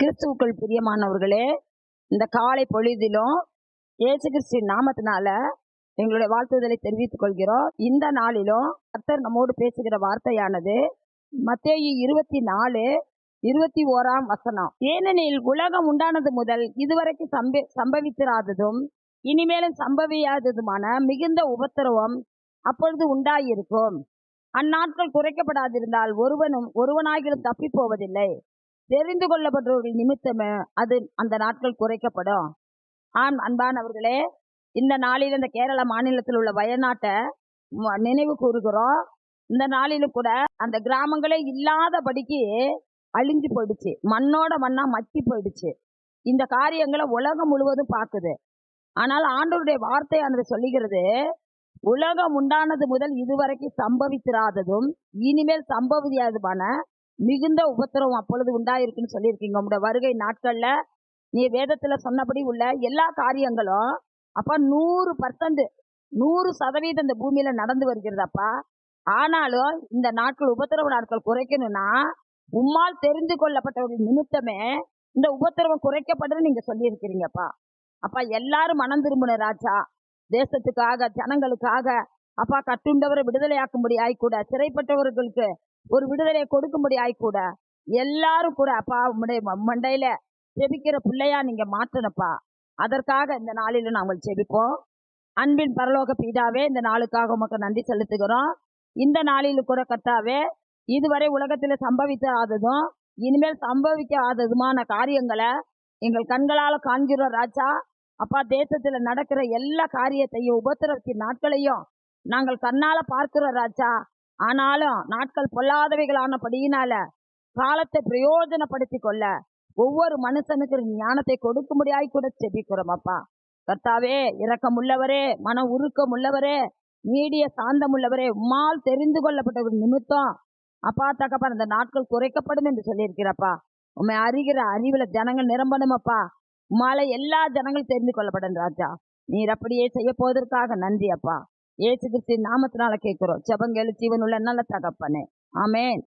கிறிஸ்துவுக்குள் பிரியமானவர்களே இந்த காலை பொழுதிலும் ஏசு கிறிஸ்து நாமத்தினால எங்களுடைய வாழ்த்துதலை தெரிவித்துக் கொள்கிறோம். இந்த நாளிலும் கர்த்தர் நம்மோடு பேசுகிற வார்த்தையானது மத்தேயு இருபத்தி நாலு இருபத்தி ஓராம் வசனம். ஏனெனில் உலகம் உண்டானது முதல் இதுவரைக்கும் சம்ப சம்பவித்திராததும் இனிமேலும் சம்பவியாததுமான மிகுந்த உபத்திரவம் அப்பொழுது உண்டாயிருக்கும். அந்நாட்கள் குறைக்கப்படாதிருந்தால் ஒருவனும் ஒருவனாகிலும் தப்பி போவதில்லை தெரிந்து கொள்ளப்பட்டவர்கள் நிமித்தமே அது அந்த நாட்கள் குறைக்கப்படும். ஆம் அன்பானவர்களே இந்த நாளில் இந்த கேரள மாநிலத்தில் உள்ள வயநாட்டை நினைவு கூறுகிறோம். இந்த நாளிலும் கூட அந்த கிராமங்களே இல்லாதபடிக்கு அழிஞ்சு போயிடுச்சு. மண்ணோட மண்ணா மக்கி போயிடுச்சு. இந்த காரியங்களை உலகம் முழுவதும் பார்க்குது. ஆனால் ஆண்டவருடைய வார்த்தையானது சொல்லுகிறது உலகம் உண்டானது முதல் இதுவரைக்கும் சம்பவித்திராததும் இனிமேல் சம்பவியாதுமான மிகுந்த உபத்திரவம் அப்பொழுது உண்டாயிருக்குன்னு சொல்லியிருக்கீங்க. உங்களுடைய வருகை நாட்கள்ல நீ வேதத்துல சொன்னபடி உள்ள எல்லா காரியங்களும் அப்பா நூறு பர்சன்ட் நூறு சதவீதம் இந்த பூமியில நடந்து வருகிறதப்பா ஆனாலும் இந்த நாட்கள் உபத்திரவ நாட்கள் குறைக்கணும்னா உம்மால் தெரிந்து கொள்ளப்பட்டவர்கள் நிமித்தமே இந்த உபத்திரவம் குறைக்கப்படுன்னு நீங்க சொல்லியிருக்கிறீங்கப்பா அப்பா. எல்லாரும் மனம் திரும்பின ராஜா. தேசத்துக்காக ஜனங்களுக்காக அப்பா கட்டுண்டவரை விடுதலையாக்கும்படி ஆய்க்கூட சிறைப்பட்டவர்களுக்கு ஒரு விடுதலையை கொடுக்கும்படி ஆய்க்கூட எல்லாரும் கூட அப்பா உம்முடைய மண்டையில ஜெபிக்கிற பிள்ளையா நீங்க மாற்றணுப்பா அதற்காக இந்த நாளிலும் நாங்கள் ஜெபிப்போம் அன்பின் பரலோக பீடாவே இந்த நாளுக்காக உமக்கு நன்றி செலுத்துகிறோம். இந்த நாளிலும் கூட கத்தாவே இதுவரை உலகத்துல சம்பவிக்காததும் இனிமேல் சம்பவிக்காததுமான காரியங்களை எங்கள் கண்களால காண்கிறோம் ராஜா. அப்பா தேசத்துல நடக்கிற எல்லா காரியத்தையும் உபத்திரத்தின் நாட்களையும் நாங்கள் கண்ணால பார்க்கிறோம் ராஜா. ஆனாலும் நாட்கள் பொல்லாதவைகளானபடியினால காலத்தை பிரயோஜனப்படுத்தி கொள்ள ஒவ்வொரு மனுஷனுக்கு ஞானத்தை கொடுக்கும்படியாய் கூட செபிக்கிறோம் அப்பா. கர்த்தாவே இரக்கம் உள்ளவரே மன உருக்கம் உள்ளவரே நீடிய சாந்தம் உள்ளவரே உம்மால் தெரிந்து கொள்ளப்பட்ட ஒரு நிமித்தம் அப்பா தகப்பா இந்த நாட்கள் குறைக்கப்படும் என்று சொல்லியிருக்கிறப்பா உண்மை அறிகிற அறிவுல ஜனங்கள் நிரம்பணும் அப்பா. உம்மால எல்லா ஜனங்களும் தெரிந்து கொள்ளப்படும் ராஜா. நீர் அப்படியே செய்ய போவதற்காக நன்றி அப்பா. ஏசு கிறிஸ்து நாமத்தினால கேட்கிறோம். ஜபங்கள் ஜீவனுள்ள நல்ல தகப்பனே. ஆமேன்.